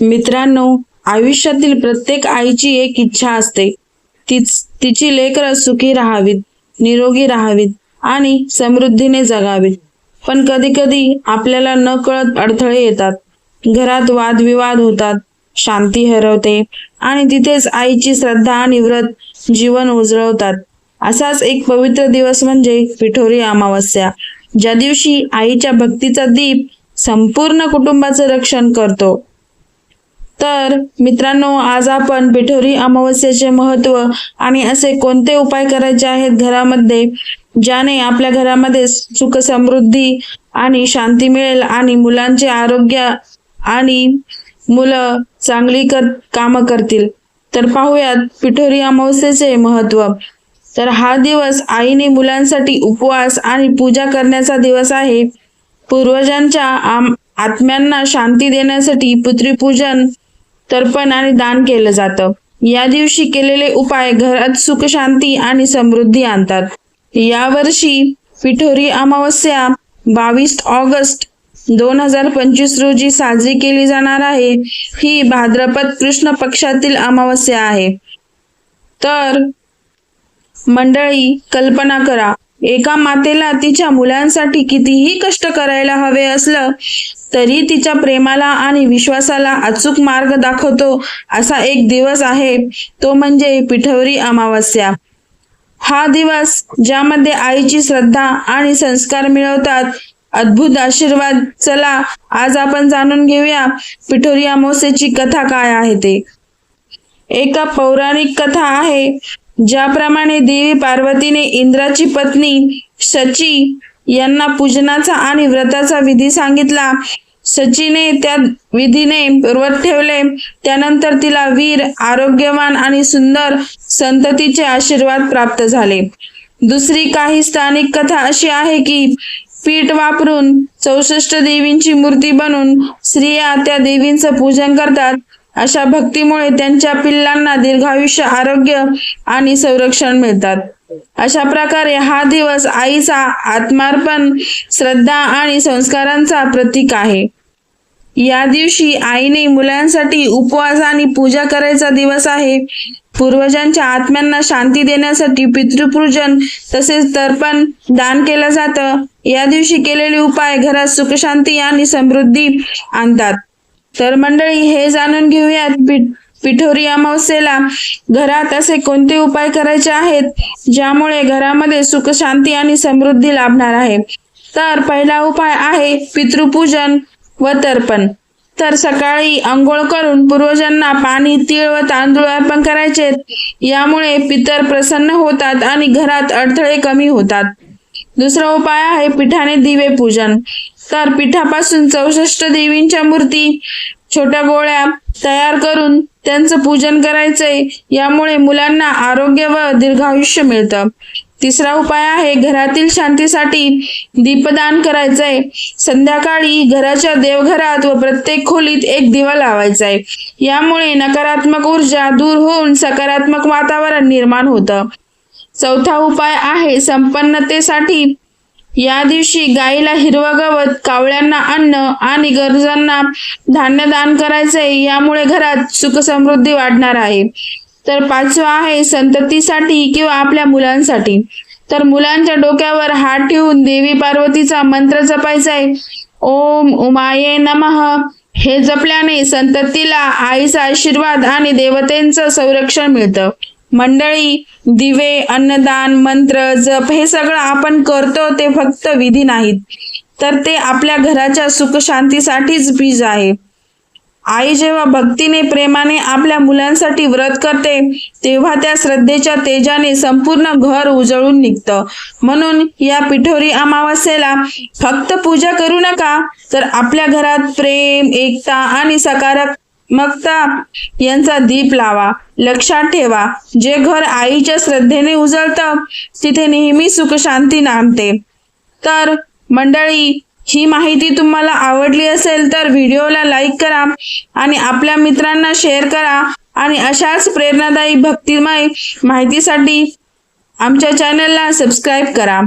मित्रांनो आयुष्यातील प्रत्येक आईची एक इच्छा असते. तीच तिची लेकरं सुखी राहावीत निरोगी राहावीत आणि समृद्धीने जगावीत. पण कधी कधी आपल्याला न कळत अडथळे येतात. घरात वादविवाद होतात शांती हरवते आणि तिथेच आईची श्रद्धा आणि व्रत जीवन उजळवतात. असाच एक पवित्र दिवस म्हणजे पिठोरी अमावस्या. ज्या दिवशी आईच्या भक्तीचा दीप संपूर्ण कुटुंबाचं रक्षण करतो. तर मित्रांनो आज आपण पिठोरी अमावस्येचे महत्त्व आणि असे कोणते उपाय करायचे आहेत घरामध्ये ज्याने आपल्या घरामध्ये सुख समृद्धी आणि शांती मिळेल आणि मुलांचे आरोग्य आणि मुलं चांगली कर कामं करतील. तर पाहूयात पिठोरी अमावस्येचे महत्त्व. तर हा दिवस आईने मुलांसाठी उपवास आणि पूजा करण्याचा दिवस आहे. पूर्वजांच्या आत्म्यांना शांती देण्यासाठी पुत्रीपूजन तर्पण आणि दान केलं जातं. या दिवशी केलेले उपाय घरात सुख शांती आणि समृद्धी आणतात. यावर्षी पिठोरी अमावस्या बावीस ऑगस्ट दोन हजार पंचवीस रोजी साजरी केली जाणार आहे. ही भाद्रपद कृष्ण पक्षातील अमावस्या आहे. तर मंडळी कल्पना करा एका मातेला तिच्या मुलांसाठी कितीही कष्ट करायला हवे असलं तरी तिच्या प्रेमाला आणि विश्वासाला अचूक मार्ग दाखवतो असा एक दिवस आहे. तो म्हणजे पिठवरी अमावस्या. हा दिवस ज्यामध्ये आईची श्रद्धा आणि संस्कार मिळवतात. अद्भुत आशीर्वाद. चला आज आपण जाणून घेऊया पिठोरी अमावस्येची कथा काय आहे ते. एका पौराणिक कथा आहे. ज्याप्रमाणे देवी पार्वतीने इंद्राची पत्नी सची यांना पूजनाचा आणि व्रताचा विधी सांगितला. सचीने त्या विधीने व्रत ठेवले. त्यानंतर तिला वीर आरोग्यवान आणि सुंदर संततीचे आशीर्वाद प्राप्त झाले. दुसरी काही स्थानिक कथा अशी आहे की पीठ वापरून चौसष्ट देवींची मूर्ती बनवून स्त्रिया त्या देवींचं पूजन करतात. अशा भक्तीमुळे त्यांच्या पिल्लांना दीर्घायुष्य आरोग्य आणि संरक्षण मिळतात. अशा प्रकारे हा दिवस आईचा आत्मार्पण श्रद्धा आणि संस्कारांचा प्रतीक आहे. या दिवशी आईने मुलांसाठी उपवास आणि पूजा करायचा दिवस आहे. पूर्वजांच्या आत्म्यांना शांती देण्यासाठी पितृपूजन तसेच तर्पण दान केलं जातं. या दिवशी केलेले उपाय घरात सुखशांती आणि समृद्धी आणतात. तर मंडळी हे जाणून घेऊयात पिठोरी अमावस्येला घरात असे कोणते उपाय करायचे आहेत ज्यामुळे घरामध्ये सुख शांती आणि समृद्धी लाभणार आहे? तर पहिला उपाय आहे पितृपूजन व तर्पण. तर सकाळी आंघोळ करून पूर्वजांना पाणी तीळ व तांदूळ अर्पण करायचे. यामुळे पितर प्रसन्न होतात आणि घरात अडथळे कमी होतात. दुसरा उपाय आहे पिठाने दिवे पूजन. तर पिठापासून चौसष्ट देवींच्या मूर्ती छोट्या गोळ्या तयार करून त्यांचं पूजन करायचंय. यामुळे मुलांना आरोग्य व दीर्घायुष्य मिळतं. तिसरा उपाय आहे घरातील शांतीसाठी दीपदान करायचंय. संध्याकाळी घराच्या देवघरात व प्रत्येक खोलीत एक दिवा लावायचा आहे यामुळे नकारात्मक ऊर्जा दूर होऊन सकारात्मक वातावरण निर्माण होतं. चौथा उपाय आहे संपन्नतेसाठी या दिवशी गायीला हिरवं गवत कावळ्यांना अन्न आणि गरजांना धान्य दान करायचे यामुळे घरात सुख समृद्धी वाढणार आहे. तर पाचवा आहे संततीसाठी किंवा आपल्या मुलांसाठी. तर मुलांच्या डोक्यावर हात ठेवून देवी पार्वतीचा मंत्र जपायचा आहे ओम उमाये नमः. हे जपल्याने संततीला आईचा आशीर्वाद आणि देवतेंचं संरक्षण मिळतं. मंडळी दिवे अन्नदान मंत्र जप हे सगळं आपण करतो ते फक्त विधी नाहीत. तर ते आपल्या घराच्या सुख शांतीसाठीच बीज आहे. आई जेव्हा भक्तीने प्रेमाने आपल्या मुलांसाठी व्रत करते तेव्हा त्या श्रद्धेच्या तेजाने संपूर्ण घर उजळून निघतं. म्हणून या पिठोरी अमावस्येला फक्त पूजा करू नका तर आपल्या घरात प्रेम एकता आणि सकारात्मकता यांचा दीप लावा लक्षात ठेवा जे घर आईच्या श्रद्धेने उजळतं तिथे नेहमी सुखशांती नांदते. तर मंडळी ही माहिती तुम्हाला आवडली असेल तर व्हिडिओला लाईक करा आणि आपल्या मित्रांना शेअर करा आणि अशाच प्रेरणादायी भक्तिमय माहितीसाठी आमच्या चॅनलला सबस्क्राईब करा.